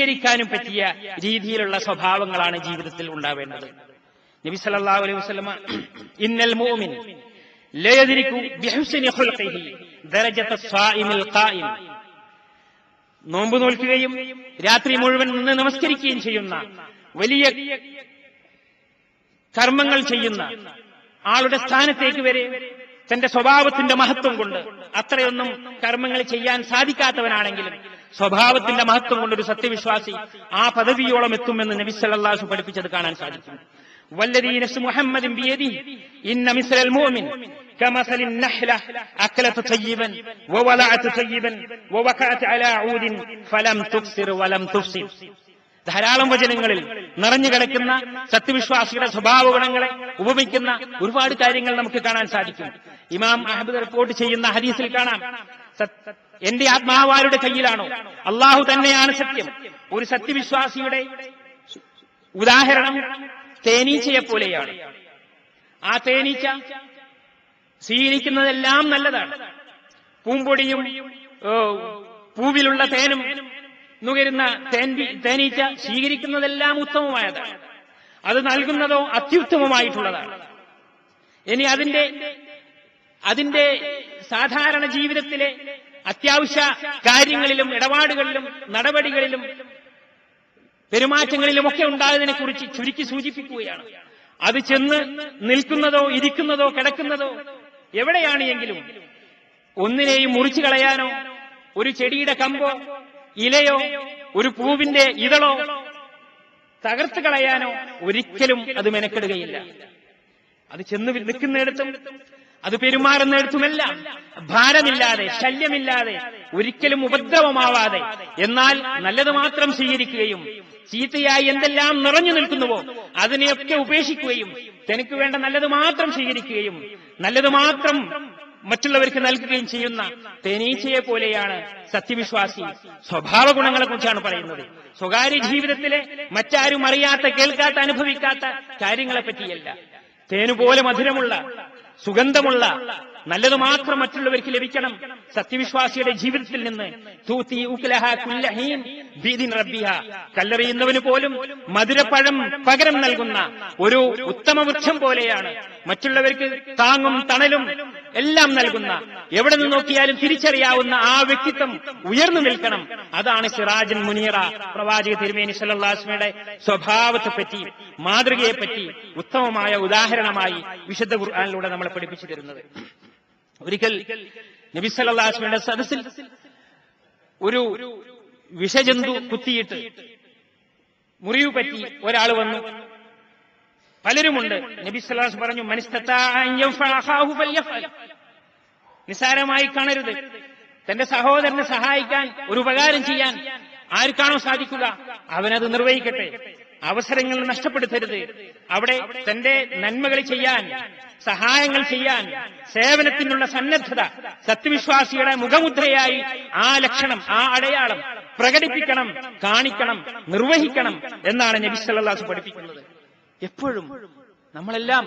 സ്വീകരിക്കാനും പറ്റിയ രീതിയിലുള്ള സ്വഭാവങ്ങളാണ് ജീവിതത്തിൽ ഉണ്ടാവേണ്ടത്. നബി സല്ലല്ലാഹു അലൈഹി ഇന്നൽ നോമ്പ് നോൽക്കുകയും രാത്രി മുഴുവൻ നിന്ന് നമസ്കരിക്കുകയും ചെയ്യുന്ന വലിയ കർമ്മങ്ങൾ ചെയ്യുന്ന ആളുടെ സ്ഥാനത്തേക്ക് വരെ തന്റെ സ്വഭാവത്തിന്റെ മഹത്വം കൊണ്ട് അത്രയൊന്നും കർമ്മങ്ങൾ ചെയ്യാൻ സാധിക്കാത്തവനാണെങ്കിലും സ്വഭാവത്തിന്റെ മഹത്വം കൊണ്ട് ഒരു സത്യവിശ്വാസി ആ പദവിയോളം എത്തുമെന്ന് നബി സല്ലല്ലാഹു പഠിപ്പിച്ചത് കാണാൻ സാധിക്കും والذي نفس محمد بيده إن مثل المؤمن كمثل النحلة أكلت طيبا وولعت طيبا ووقعت على عود فلم تكسر ولم تفسد ധാരാളം വചനങ്ങളിൽ നിറഞ്ഞു കിടക്കുന്ന സത്യവിശ്വാസിയുടെ സ്വഭാവ ഗുണങ്ങളെ ഉപമിക്കുന്ന ഒരുപാട് കാര്യങ്ങൾ നമുക്ക് കാണാൻ സാധിക്കും ഇമാം അഹമ്മദ് റിപ്പോർട്ട് ചെയ്യുന്ന ഹദീസിൽ കാണാം സത്- എന്റെ ആത്മാവാരുടെ കയ്യിലാണോ? അള്ളാഹു തന്നെയാണ് സത്യം. ഒരു സത്യവിശ്വാസിയുടെ ഉദാഹരണം തേനീച്ചയെ പോലെയാണ്. ആ തേനീച്ച സ്വീകരിക്കുന്നതെല്ലാം നല്ലതാണ്. പൂമ്പൊടിയും പൂവിലുള്ള തേനും നുകരുന്ന തേനീച്ച സ്വീകരിക്കുന്നതെല്ലാം ഉത്തമമായതാണ്. അത് നൽകുന്നതോ അത്യുത്തമമായിട്ടുള്ളതാണ്. ഇനി അതിന്റെ അതിന്റെ സാധാരണ ജീവിതത്തിലെ അത്യാവശ്യ കാര്യങ്ങളിലും ഇടപാടുകളിലും നടപടികളിലും പെരുമാറ്റങ്ങളിലുമൊക്കെ ഉണ്ടായതിനെ കുറിച്ച് ചുരുക്കി സൂചിപ്പിക്കുകയാണ്. അത് ചെന്ന് നിൽക്കുന്നതോ ഇരിക്കുന്നതോ കിടക്കുന്നതോ എവിടെയാണ് എങ്കിലും ഒന്നിനെയും മുറിച്ചു കളയാനോ ഒരു ചെടിയുടെ കമ്പോ ഇലയോ ഒരു പൂവിന്റെ ഇതളോ തകർത്ത് കളയാനോ ഒരിക്കലും അത് മെനക്കെടുകയില്ല. അത് ചെന്ന് നിൽക്കുന്നിടത്തും അത് പെരുമാറുന്നിടത്തുമെല്ലാം ഭാരമില്ലാതെ ശല്യമില്ലാതെ ഒരിക്കലും ഉപദ്രവമാവാതെ. എന്നാൽ നല്ലത് മാത്രം സ്വീകരിക്കുകയും ചീത്തയായി എന്തെല്ലാം നിറഞ്ഞു നിൽക്കുന്നുവോ അതിനെയൊക്കെ ഉപേക്ഷിക്കുകയും തനിക്ക് വേണ്ട നല്ലത് മാത്രം സ്വീകരിക്കുകയും നല്ലത് മാത്രം മറ്റുള്ളവർക്ക് നൽകുകയും ചെയ്യുന്ന തേനീച്ചയെ പോലെയാണ് സത്യവിശ്വാസി സ്വഭാവ ഗുണങ്ങളെ കുറിച്ചാണ് പറയുന്നത്. സ്വകാര്യ ജീവിതത്തിലെ മറ്റാരും അറിയാത്ത കേൾക്കാത്ത അനുഭവിക്കാത്ത കാര്യങ്ങളെ പറ്റിയല്ല. തേനുപോലെ മധുരമുള്ള സുഗന്ധമുള്ള നല്ലത് മാത്രം മറ്റുള്ളവർക്ക് ലഭിക്കണം. സത്യവിശ്വാസിയുടെ ജീവിതത്തിൽ നിന്ന്. ബീദിൻ റബ്ബിഹ കല്ലെറിയുന്നവന് പോലും മധുരപ്പഴം പകരം നൽകുന്ന ഒരു ഉത്തമ വൃക്ഷം പോലെയാണ്. മറ്റുള്ളവർക്ക് താങ്ങും തണലും എല്ലാം നൽകുന്ന എവിടെ നിന്ന് നോക്കിയാലും തിരിച്ചറിയാവുന്ന ആ വ്യക്തിത്വം ഉയർന്നു നിൽക്കണം. അതാണ് സിറാജൻ മുനീറ പ്രവാചക തിരുമേനി സല്ലാസ്മയുടെ സ്വഭാവത്തെപ്പറ്റി മാതൃകയെപ്പറ്റി ഉത്തമമായ ഉദാഹരണമായി വിശുദ്ധ ഖുർആാനിലൂടെ നമ്മളെ പഠിപ്പിച്ചു തരുന്നത് ഒരിക്കൽ നബി സല്ലാസ്മയുടെ സദസ്സിൽ ഒരു വിഷജന്തു കുത്തിയിട്ട് മുറിവ് പറ്റി ഒരാൾ വന്നു. പലരുമുണ്ട്. നബി സല്ലാസ് പറഞ്ഞു നിസാരമായി കാണരുത്. തന്റെ സഹോദരനെ സഹായിക്കാൻ ഒരു ഉപകാരം ചെയ്യാൻ ആർക്കാണോ സാധിക്കുക? അവനത് നിർവഹിക്കട്ടെ. അവസരങ്ങൾ നഷ്ടപ്പെടുത്തരുത്. അവിടെ തന്റെ നന്മകൾ ചെയ്യാൻ സഹായങ്ങൾ ചെയ്യാൻ സേവനത്തിനുള്ള സന്നദ്ധത സത്യവിശ്വാസിയുടെ മുഖമുദ്രയായി ആ ലക്ഷണം ആ അടയാളം പ്രകടിപ്പിക്കണം കാണിക്കണം നിർവഹിക്കണം എന്നാണ് നബി സല്ലാസ് പഠിപ്പിക്കുന്നത്. എപ്പോഴും നമ്മളെല്ലാം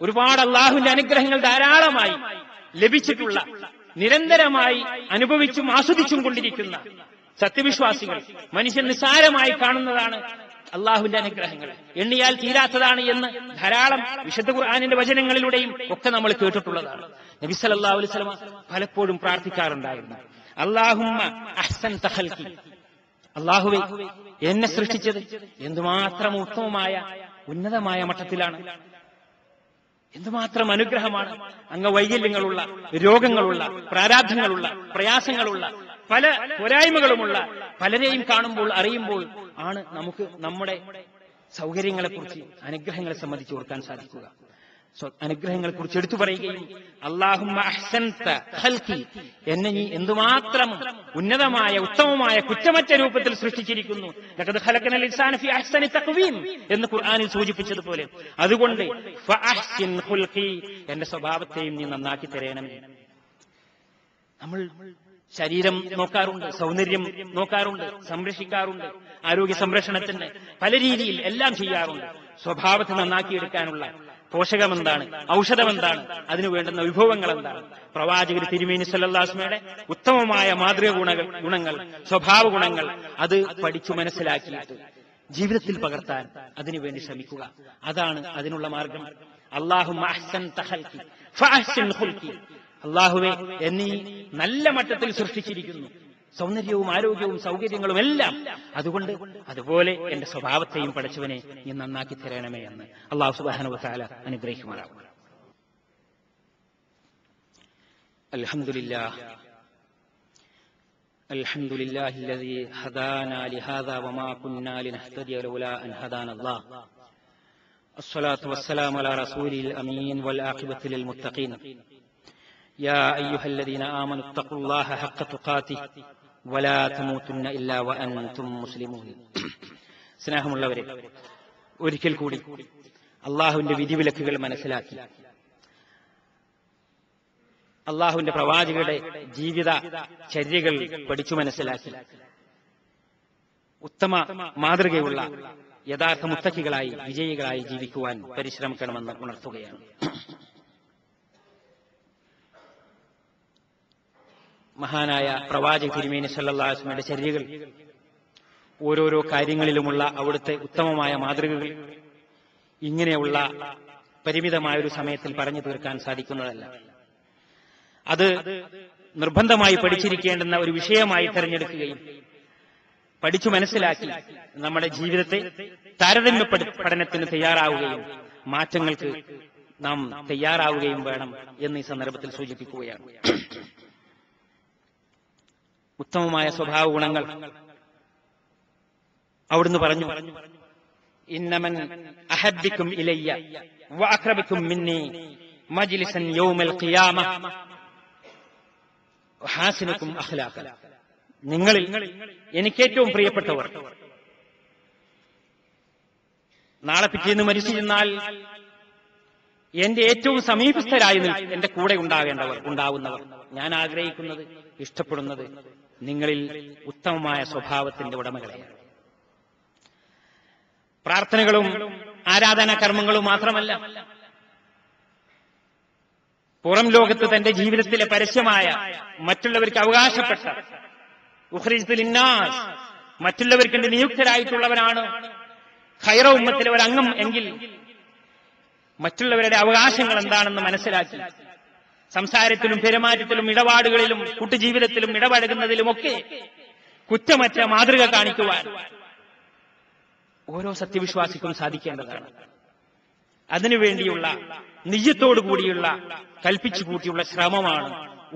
ഒരുപാട് അള്ളാഹുവിന്റെ അനുഗ്രഹങ്ങൾ ധാരാളമായി ലഭിച്ചിട്ടുള്ള നിരന്തരമായി അനുഭവിച്ചും ആസ്വദിച്ചും കൊണ്ടിരിക്കുന്ന സത്യവിശ്വാസികൾ മനുഷ്യൻ നിസ്സാരമായി കാണുന്നതാണ് അള്ളാഹുവിന്റെ അനുഗ്രഹങ്ങൾ. എണ്ണിയാൽ തീരാത്തതാണ് എന്ന് ധാരാളം വിശുദ്ധ ഖുർആാനിന്റെ വചനങ്ങളിലൂടെയും ഒക്കെ നമ്മൾ കേട്ടിട്ടുള്ളതാണ്. നബി സല്ലല്ലാഹു അലൈഹി പലപ്പോഴും പ്രാർത്ഥിക്കാറുണ്ടായിരുന്നു. അള്ളാഹുമ്മ അഹ്സൻ തഹൽക്കി അള്ളാഹുവെ എന്നെ സൃഷ്ടിച്ചത് എന്തുമാത്രം ഉത്തമമായ ഉന്നതമായ മട്ടത്തിലാണ് എന്തുമാത്രം അനുഗ്രഹമാണ്. അങ്ങ് വൈകല്യങ്ങളുള്ള രോഗങ്ങളുള്ള പ്രാരാബ്ധങ്ങളുള്ള പ്രയാസങ്ങളുള്ള പല പോരായ്മകളുമുള്ള പലരെയും കാണുമ്പോൾ അറിയുമ്പോൾ ആണ് നമുക്ക് നമ്മുടെ സൗകര്യങ്ങളെക്കുറിച്ച് അനുഗ്രഹങ്ങളെ സംബന്ധിച്ച് ഓർക്കാൻ സാധിക്കുക. സ്വ- അനുഗ്രഹങ്ങളെക്കുറിച്ച് എടുത്തു പറയുകയും അള്ളാഹുമ്മ എന്നെ നീ എന്തുമാത്രം ഉന്നതമായ ഉത്തമമായ കുറ്റമറ്റ രൂപത്തിൽ സൃഷ്ടിച്ചിരിക്കുന്നു. എന്ന് ഖുർആാനിൽ സൂചിപ്പിച്ചതുപോലെ. അതുകൊണ്ട് എന്റെ സ്വഭാവത്തെയും നീ നന്നാക്കി തരേണമേ നമ്മൾ ശരീരം നോക്കാറുണ്ട് സൗന്ദര്യം നോക്കാറുണ്ട് സംരക്ഷിക്കാറുണ്ട് ആരോഗ്യ സംരക്ഷണത്തിന് പല രീതിയിൽ എല്ലാം ചെയ്യാറുണ്ട്. സ്വഭാവത്തെ നന്നാക്കിയെടുക്കാനുള്ള പോഷകം എന്താണ് ഔഷധം എന്താണ് അതിനു വേണ്ടുന്ന വിഭവങ്ങൾ എന്താണ് പ്രവാചകർ തിരുമേനി സല്ലാസ്മയുടെ ഉത്തമമായ മാതൃക ഗുണങ്ങൾ ഗുണങ്ങൾ സ്വഭാവ ഗുണങ്ങൾ അത് പഠിച്ചു മനസ്സിലാക്കിയിട്ട് ജീവിതത്തിൽ പകർത്താൻ അതിനുവേണ്ടി ശ്രമിക്കുക. അതാണ് അതിനുള്ള മാർഗം. അള്ളാഹു അള്ളാഹുവെ എന്നീ നല്ല മട്ടത്തിൽ സൃഷ്ടിച്ചിരിക്കുന്നു. സൗന്ദര്യവും ആരോഗ്യവും സൗകര്യങ്ങളും എല്ലാം അതുകൊണ്ട് അതുപോലെ എന്റെ സ്വഭാവത്തെയും പഠിച്ചവനെ നീ നന്നാക്കി തരണമേ എന്ന് അള്ളാഹു സുബാനുവസാല അനുഗ്രഹിക്കുമാറാവും الحمد لله الحمد لله الذي هدانا لهذا وما كنا لنهتدي لولا أن هدانا الله الصلاة والسلام على رسول الأمين والآقبة للمتقين يا أيها الذين آمنوا اتقوا الله حق تقاته ഇല്ലാ വ അൻതും മുസ്ലിമൂൻ. സ്നേഹമുള്ളവരെ ഒരിക്കൽ കൂടി അള്ളാഹുവിന്റെ വിധിവിലക്കുകൾ മനസ്സിലാക്കി. അള്ളാഹുവിന്റെ പ്രവാചകരുടെ ജീവിത ചര്യകൾ പഠിച്ചു മനസ്സിലാക്കി. ഉത്തമ മാതൃകയുള്ള യഥാർത്ഥ മുത്തക്കികളായി വിജയികളായി ജീവിക്കുവാൻ പരിശ്രമിക്കണമെന്ന് ഉണർത്തുകയാണ്. മഹാനായ പ്രവാചക തിരുമേനി സല്ലാസ്മയുടെ ചര്യകൾ ഓരോരോ കാര്യങ്ങളിലുമുള്ള അവിടുത്തെ ഉത്തമമായ മാതൃകകൾ ഇങ്ങനെയുള്ള പരിമിതമായ ഒരു സമയത്തിൽ പറഞ്ഞു തീർക്കാൻ സാധിക്കുന്നതല്ല. അത് നിർബന്ധമായി പഠിച്ചിരിക്കേണ്ടുന്ന ഒരു വിഷയമായി തെരഞ്ഞെടുക്കുകയും പഠിച്ചു മനസ്സിലാക്കി നമ്മുടെ ജീവിതത്തെ താരതമ്യ പഠനത്തിന് തയ്യാറാവുകയും മാറ്റങ്ങൾക്ക് നാം തയ്യാറാവുകയും വേണം എന്ന് ഈ സന്ദർഭത്തിൽ സൂചിപ്പിക്കുകയാണ്. ഉത്തമമായ സ്വഭാവ ഗുണങ്ങൾ അവിടുന്ന് പറഞ്ഞു ഇന്നമൻ അഹബിക്കും ഇലയ്യ വാക്രബിക്കും മിന്നി മജിലിസൻ യൗമൽ ഖിയാമ. ഹാസിനക്കും അഖ്ലാഖ. നിങ്ങളിൽ എനിക്ക് ഏറ്റവും പ്രിയപ്പെട്ടവർ. നാളെ പിറ്റേന്ന് മരിച്ചിരുന്നാൽ എന്റെ ഏറ്റവും സമീപസ്ഥരായി എന്റെ കൂടെ ഉണ്ടാകേണ്ടവർ ഉണ്ടാവുന്നവർ. ഞാൻ ആഗ്രഹിക്കുന്നത് ഇഷ്ടപ്പെടുന്നത് നിങ്ങളിൽ ഉത്തമമായ സ്വഭാവത്തിന്റെ ഉടമകളെയാണ് പ്രാർത്ഥനകളും ആരാധനാ കർമ്മങ്ങളും മാത്രമല്ല പുറം ലോകത്ത് തന്റെ ജീവിതത്തിലെ പരസ്യമായ മറ്റുള്ളവർക്ക് അവകാശപ്പെട്ട ഉഖ്രിജത്തുൽ ഇന്നാസ് മറ്റുള്ളവർക്ക് നിയുക്തരായിട്ടുള്ളവരാണ് ഖൈറ ഉമ്മത്തിലെ ഒരു അംഗം എങ്കിൽ മറ്റുള്ളവരുടെ അവകാശങ്ങൾ എന്താണെന്ന് മനസ്സിലാക്കി സംസാരത്തിലും പെരുമാറ്റത്തിലും ഇടപാടുകളിലും കുട്ടുജീവിതത്തിലും ഇടപഴകുന്നതിലുമൊക്കെ കുറ്റമറ്റ മാതൃക കാണിക്കുവാൻ ഓരോ സത്യവിശ്വാസിക്കും സാധിക്കേണ്ടതാണ്. അതിനുവേണ്ടിയുള്ള നിജത്തോടു കൂടിയുള്ള കൽപ്പിച്ചു കൂട്ടിയുള്ള ശ്രമമാണ്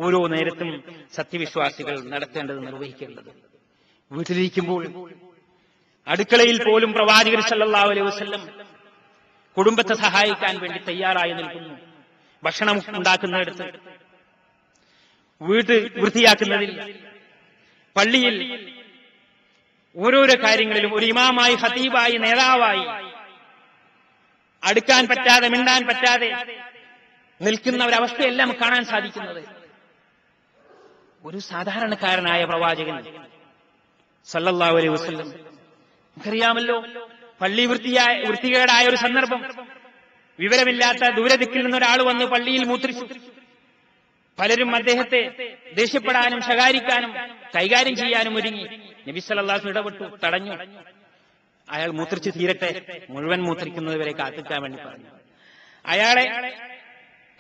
ഓരോ നേരത്തും സത്യവിശ്വാസികൾ നടത്തേണ്ടത് നിർവഹിക്കേണ്ടത്. വീട്ടിലിരിക്കുമ്പോൾ അടുക്കളയിൽ പോലും പ്രവാചകർ സല്ലാ അലൈഹി വസല്ലം കുടുംബത്തെ സഹായിക്കാൻ വേണ്ടി തയ്യാറായി നിൽക്കുന്നു. ഭക്ഷണം ഉണ്ടാക്കുന്നിടത്ത്. വീട് വൃത്തിയാക്കുന്നതിൽ പള്ളിയിൽ ഓരോരോ കാര്യങ്ങളിലും ഒരു ഇമാമായി ഹതീബായി നേതാവായി അടുക്കാൻ പറ്റാതെ മിണ്ടാൻ പറ്റാതെ നിൽക്കുന്ന ഒരവസ്ഥയെല്ലാം കാണാൻ സാധിക്കുന്നത്. ഒരു സാധാരണക്കാരനായ പ്രവാചകൻ സല്ലല്ലാഹു അലൈഹി വസല്ലം. നമുക്കറിയാമല്ലോ പള്ളി വൃത്തിയായ വൃത്തികേടായ ഒരു സന്ദർഭം. വിവരമില്ലാത്ത ദൂരദിക്കിൽ നിന്ന് ഒരാൾ വന്ന് പള്ളിയിൽ മൂത്രിച്ചു. പലരും അദ്ദേഹത്തെ ദേഷ്യപ്പെടാനും ശകാരിക്കാനും കൈകാര്യം ചെയ്യാനും ഒരുങ്ങി. നബി സല്ലല്ലാഹു ഇടപെട്ടു തടഞ്ഞു. അയാൾ മൂത്രിച്ച് തീരട്ടെ മുഴുവൻ മൂത്രിക്കുന്നത് വരെ കാത്തിക്കാൻ വേണ്ടി പറഞ്ഞു. അയാളെ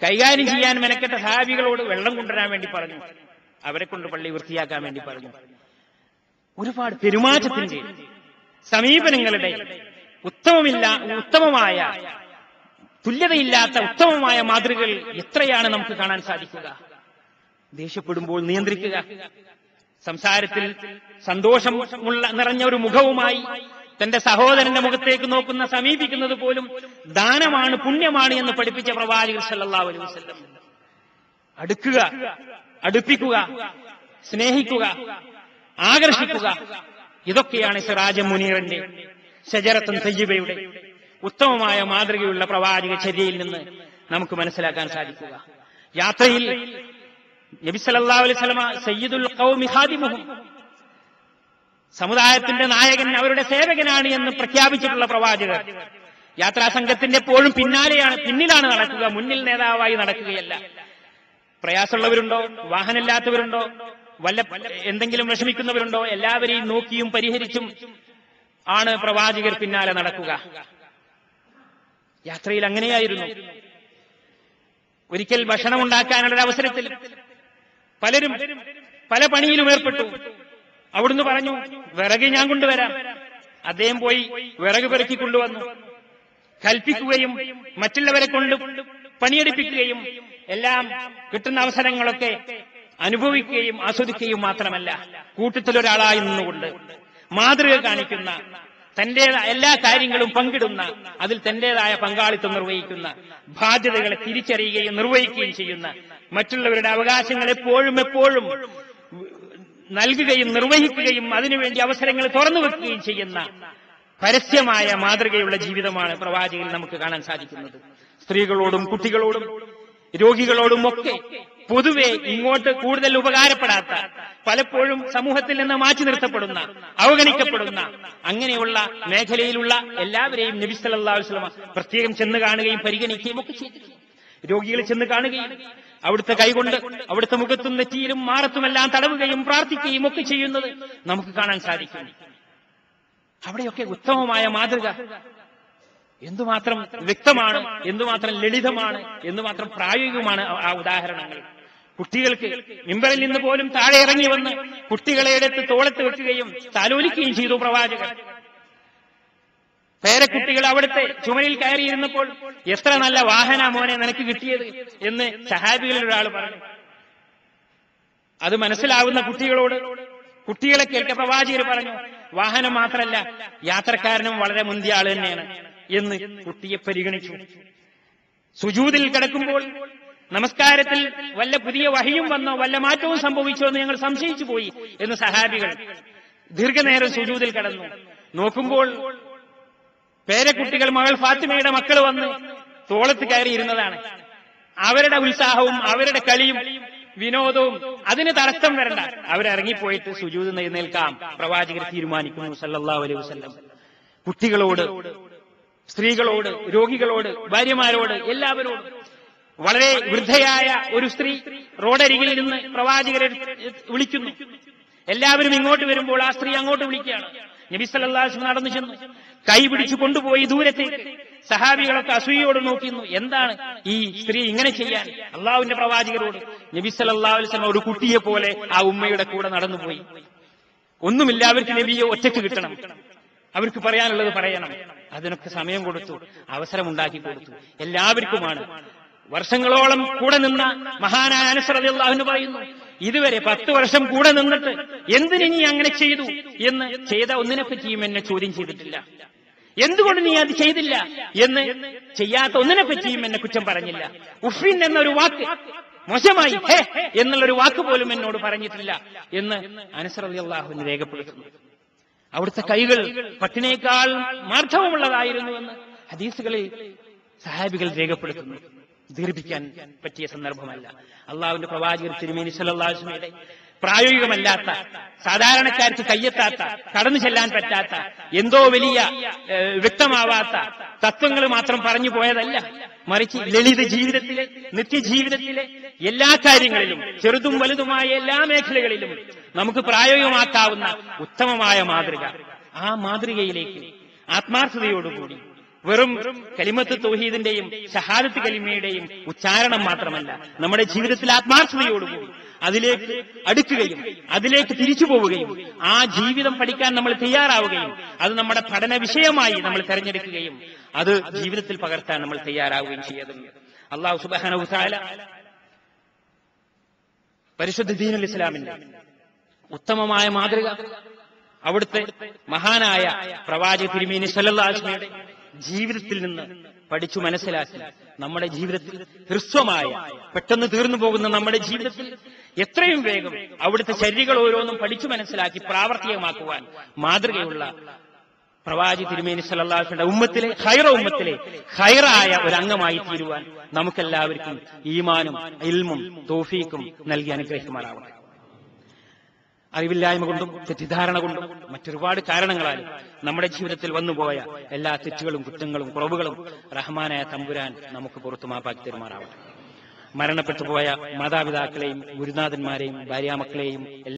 കൈകാര്യം ചെയ്യാൻ മെനക്കെട്ട സഹാബികളോട് വെള്ളം കൊണ്ടുവരാൻ വേണ്ടി പറഞ്ഞു. അവരെ കൊണ്ട് പള്ളി വൃത്തിയാക്കാൻ വേണ്ടി പറഞ്ഞു. ഒരുപാട് പെരുമാറ്റത്തിന്റെ സമീപനങ്ങളുടെ ഉത്തമമില്ല ഉത്തമമായ തുല്യതയില്ലാത്ത ഉത്തമമായ മാതൃകകൾ എത്രയാണ് നമുക്ക് കാണാൻ സാധിക്കുക? ദേഷ്യപ്പെടുമ്പോൾ നിയന്ത്രിക്കുക. സംസാരത്തിൽ സന്തോഷമുള്ള നിറഞ്ഞ ഒരു മുഖവുമായി തന്റെ സഹോദരന്റെ മുഖത്തേക്ക് നോക്കുന്ന സമീപിക്കുന്നത് പോലും ദാനമാണ് പുണ്യമാണ് എന്ന് പഠിപ്പിച്ച പ്രവാചകർ സല്ലല്ലാഹു അലൈഹി അടുക്കുക അടുപ്പിക്കുക സ്നേഹിക്കുക ആകർഷിക്കുക. ഇതൊക്കെയാണ് സിറാജ മുനീറിന്റെ ഷജറത്തുൻ സയ്യിബയുടെ ഉത്തമമായ മാതൃകയുള്ള പ്രവാചക ചര്യയിൽ നിന്ന് നമുക്ക് മനസ്സിലാക്കാൻ സാധിക്കുക. യാത്രയിൽ സയ്യിദുൽ ഖൗമി ഖാദിമുഹും സമുദായത്തിന്റെ നായകൻ അവരുടെ സേവകനാണ് എന്ന് പ്രഖ്യാപിച്ചിട്ടുള്ള പ്രവാചകർ. യാത്രാ സംഘത്തിന്റെ എപ്പോഴും പിന്നാലെയാണ് പിന്നിലാണ് നടക്കുക മുന്നിൽ നേതാവായി നടക്കുകയല്ല. പ്രയാസമുള്ളവരുണ്ടോ? വാഹനമില്ലാത്തവരുണ്ടോ? വല്ല എന്തെങ്കിലും വിഷമിക്കുന്നവരുണ്ടോ? എല്ലാവരെയും നോക്കിയും പരിഹരിച്ചും ആണ് പ്രവാചകർ പിന്നാലെ നടക്കുക. യാത്രയിൽ അങ്ങനെയായിരുന്നു. ഒരിക്കൽ ഭക്ഷണം ഉണ്ടാക്കാനുള്ള അവസരത്തിൽ പലരും പല പണിയിലും ഏർപ്പെട്ടു. അവിടുന്ന് പറഞ്ഞു വിറക് ഞാൻ കൊണ്ടുവരാം. അദ്ദേഹം പോയി വിറക് പെറുക്കി കൊണ്ടുവന്നു. കൽപ്പിക്കുകയും മറ്റുള്ളവരെ കൊണ്ട് പണിയെടുപ്പിക്കുകയും എല്ലാം കിട്ടുന്ന അവസരങ്ങളൊക്കെ അനുഭവിക്കുകയും ആസ്വദിക്കുകയും മാത്രമല്ല കൂട്ടത്തിലൊരാളായി നിന്നുകൊണ്ട് മാതൃക കാണിക്കുന്ന തന്റെ എല്ലാ കാര്യങ്ങളും പങ്കിടുന്ന അതിൽ തന്റേതായ പങ്കാളിത്തം നിർവഹിക്കുന്ന ബാധ്യതകളെ തിരിച്ചറിയുകയും നിർവഹിക്കുകയും ചെയ്യുന്ന മറ്റുള്ളവരുടെ അവകാശങ്ങൾ എപ്പോഴും എപ്പോഴും നൽകുകയും നിർവഹിക്കുകയും അതിനുവേണ്ടി അവസരങ്ങൾ തുറന്നു വെക്കുകയും ചെയ്യുന്ന പരസ്യമായ മാതൃകയുള്ള ജീവിതമാണ് പ്രവാചകൻ നമുക്ക് കാണാൻ സാധിക്കുന്നത്. സ്ത്രീകളോടും കുട്ടികളോടും രോഗികളോടും ഒക്കെ പൊതുവെ ഇങ്ങോട്ട് കൂടുതൽ ഉപകാരപ്പെടാത്ത പലപ്പോഴും സമൂഹത്തിൽ നിന്ന് മാറ്റി നിർത്തപ്പെടുന്ന അവഗണിക്കപ്പെടുന്ന അങ്ങനെയുള്ള മേഖലയിലുള്ള എല്ലാവരെയും നബി പ്രത്യേകം ചെന്ന് കാണുകയും പരിഗണിക്കുകയും ഒക്കെ ചെയ്തിട്ടുണ്ട്. രോഗികൾ ചെന്ന് കാണുകയും അവിടുത്തെ കൈകൊണ്ട് അവിടുത്തെ മുഖത്തും നെറ്റിയിലും മാറത്തുമെല്ലാം തടവുകയും പ്രാർത്ഥിക്കുകയും ഒക്കെ ചെയ്യുന്നത് നമുക്ക് കാണാൻ സാധിക്കും. അവിടെയൊക്കെ ഉത്തമമായ മാതൃക എന്തുമാത്രം വ്യക്തമാണ് എന്തുമാത്രം ലളിതമാണ് എന്തുമാത്രം പ്രായോഗികമാണ് ആ- ഉദാഹരണങ്ങൾ. കുട്ടികൾക്ക് മിമ്പറിൽ നിന്ന് പോലും താഴെ ഇറങ്ങി വന്ന് കുട്ടികളെ എടുത്ത് തോളത്ത് വെക്കുകയും താലോലിക്കുകയും ചെയ്തു പ്രവാചകൻ. പേരക്കുട്ടികൾ അവിടുത്തെ ചുമരിൽ കയറിയിരുന്നപ്പോൾ എത്ര നല്ല വാഹന മോനെ നിനക്ക് കിട്ടിയത് എന്ന് സഹാബികളിൽ ഒരാൾ പറഞ്ഞു. അത് മനസ്സിലാവുന്ന കുട്ടികളോട് കുട്ടികളെ കേൾക്ക പ്രവാചകർ പറഞ്ഞു വാഹനം മാത്രമല്ല യാത്രക്കാരനും വളരെ മുന്തിയ ആൾ തന്നെയാണ്. എന്ന് കുട്ടിയെ പരിഗണിച്ചു. സുജൂതിൽ കിടക്കുമ്പോൾ നമസ്കാരത്തിൽ വല്ല പുതിയ വഹിയും വന്നോ വല്ല മാറ്റവും സംഭവിച്ചോ എന്ന് ഞങ്ങൾ സംശയിച്ചു പോയി എന്ന് സഹാബികൾ ദീർഘനേരം സുജൂതിൽ കിടന്നു. നോക്കുമ്പോൾ പേരക്കുട്ടികൾ മകൾ ഫാത്തിമയുടെ മക്കൾ വന്ന് തോളത്ത് കയറിയിരുന്നതാണ് അവരുടെ ഉത്സാഹവും അവരുടെ കളിയും വിനോദവും അതിന് തടസ്സം വരണ്ട. അവരിറങ്ങിപ്പോയിട്ട് സുജൂത് എഴുന്നേൽക്കാം പ്രവാചകർ തീരുമാനിക്കുന്നു സല്ലാ അലൈഹി വസല്ലം. കുട്ടികളോട് സ്ത്രീകളോട് രോഗികളോട് ഭാര്യമാരോട് എല്ലാവരോടും. വളരെ വൃദ്ധയായ ഒരു സ്ത്രീ റോഡരികിൽ നിന്ന് പ്രവാചകരെ വിളിക്കുന്നു. എല്ലാവരും ഇങ്ങോട്ട് വരുമ്പോൾ ആ സ്ത്രീ അങ്ങോട്ട് വിളിക്കുകയാണ്. നബി സല്ലല്ലാഹു അലൈഹി വസല്ലം നടന്നു ചെന്നു. കൈ പിടിച്ചു കൊണ്ടുപോയി ദൂരത്തേക്ക് സഹാബികളൊക്കെ അസൂയോട് നോക്കിയിരുന്നു എന്താണ് ഈ സ്ത്രീ ഇങ്ങനെ ചെയ്യാൻ? അള്ളാഹുവിന്റെ പ്രവാചകരോട് നബി ഒരു കുട്ടിയെ പോലെ ആ ഉമ്മയുടെ കൂടെ നടന്നുപോയി. ഒന്നുമില്ല അവർക്ക് നബിയെ ഒറ്റയ്ക്ക് കിട്ടണം. അവർക്ക് പറയാനുള്ളത് പറയണം. അതിനൊക്കെ സമയം കൊടുത്തു അവസരമുണ്ടാക്കി കൊടുത്തു. എല്ലാവർക്കുമാണ്. വർഷങ്ങളോളം കൂടെ നിന്ന മഹാനായ അനസറല്ലാഹുന്ന് പറയുന്നു ഇതുവരെ പത്ത് വർഷം കൂടെ നിന്നിട്ട് എന്തിനു നീ അങ്ങനെ ചെയ്തു? എന്ന് ചെയ്ത ഒന്നിനെ പറ്റിയും എന്നെ ചോദ്യം ചെയ്തിട്ടില്ല. എന്തുകൊണ്ട് നീ അത് ചെയ്തില്ല എന്ന് ചെയ്യാത്ത ഒന്നിനെ പറ്റിയും എന്നെ കുറ്റം പറഞ്ഞില്ല. ഉഫിൻ എന്നൊരു വാക്ക് മോശമായി ഹേ എന്നുള്ളൊരു വാക്ക് പോലും എന്നോട് പറഞ്ഞിട്ടില്ല എന്ന് അനസറല്ലാഹുവിന് രേഖപ്പെടുത്തുന്നു. അവിടുത്തെ കൈകൾ പട്ടിനേക്കാൾ മാർദ്ധവമുള്ളതായിരുന്നു എന്ന് ഹദീസുകളിൽ സഹാബികൾ രേഖപ്പെടുത്തുന്നു. ദീർഘിക്കാൻ പറ്റിയ സന്ദർഭമല്ല. അള്ളാഹുവിന്റെ പ്രവാചകൻ തിരുമേനി സല്ലാസ്മയുടെ പ്രായോഗികമല്ലാത്ത സാധാരണക്കാർക്ക് കയ്യെത്താത്ത കടന്നു ചെല്ലാൻ പറ്റാത്ത എന്തോ വലിയ വ്യക്തമാവാത്ത തത്വങ്ങൾ മാത്രം പറഞ്ഞു പോയതല്ല. മറിച്ച് ലളിത ജീവിതത്തിലെ നിത്യജീവിതത്തിലെ എല്ലാ കാര്യങ്ങളിലും ചെറുതും വലുതുമായ എല്ലാ മേഖലകളിലും നമുക്ക് പ്രായോഗികമാക്കാവുന്ന ഉത്തമമായ മാതൃക. ആ മാതൃകയിലേക്ക് ആത്മാർത്ഥതയോടുകൂടി വെറും കലിമത്ത് തൗഹീദിന്റെയും ഷഹാദത്ത് കലിമയുടെയും ഉച്ചാരണം മാത്രമല്ല നമ്മുടെ ജീവിതത്തിൽ ആത്മാർത്ഥതയോടുകൂടി അതിലേക്ക് അടുക്കുകയും അതിലേക്ക് തിരിച്ചു പോവുകയും ആ ജീവിതം പഠിക്കാൻ നമ്മൾ തയ്യാറാവുകയും അത് നമ്മുടെ പഠന വിഷയമായി നമ്മൾ തെരഞ്ഞെടുക്കുകയും അത് ജീവിതത്തിൽ പകർത്താൻ നമ്മൾ തയ്യാറാവുകയും ചെയ്യതും. അള്ളാഹു സുബാന പരിശുദ്ധ ദീനുൽ ഇസ്ലാമിന്റെ ഉത്തമമായ മാതൃക അവിടുത്തെ മഹാനായ പ്രവാചക തിരുമേനി സല്ലാസ്മയുടെ ജീവിതത്തിൽ നിന്ന് പഠിച്ചു മനസ്സിലാക്കി. നമ്മുടെ ജീവിതത്തിൽ ഹ്രസ്വമായ പെട്ടെന്ന് തീർന്നു പോകുന്ന നമ്മുടെ ജീവിതത്തിൽ എത്രയും വേഗം അവിടുത്തെ ചര്യകൾ ഓരോന്നും പഠിച്ചു മനസ്സിലാക്കി പ്രാവർത്തികമാക്കുവാൻ മാതൃകയുള്ള പ്രവാചി തിരുമേനി സല്ലാഹുയുടെ ഉമ്മത്തിലെ ഹൈറ ഉമ്മത്തിലെ ഹൈറായ ഒരു അംഗമായി തീരുവാൻ നമുക്കെല്ലാവർക്കും ഈമാനും ഇൽമും തോഫീക്കും നൽകി അനുഗ്രഹിക്കുമാറാവട്ടെ. അറിവില്ലായ്മ കൊണ്ടും തെറ്റിദ്ധാരണ കൊണ്ടും മറ്റൊരുപാട് കാരണങ്ങളാൽ നമ്മുടെ ജീവിതത്തിൽ വന്നുപോയ എല്ലാ തെറ്റുകളും കുറ്റങ്ങളും കുറവുകളും റഹ്മാനായ തമ്പുരാൻ നമുക്ക് പുറത്തു മാപ്പാക്കി തെരുമാറാവട്ടെ. മരണപ്പെട്ടുപോയ മാതാപിതാക്കളെയും ഗുരുനാഥന്മാരെയും ഭാര്യാമക്കളെയും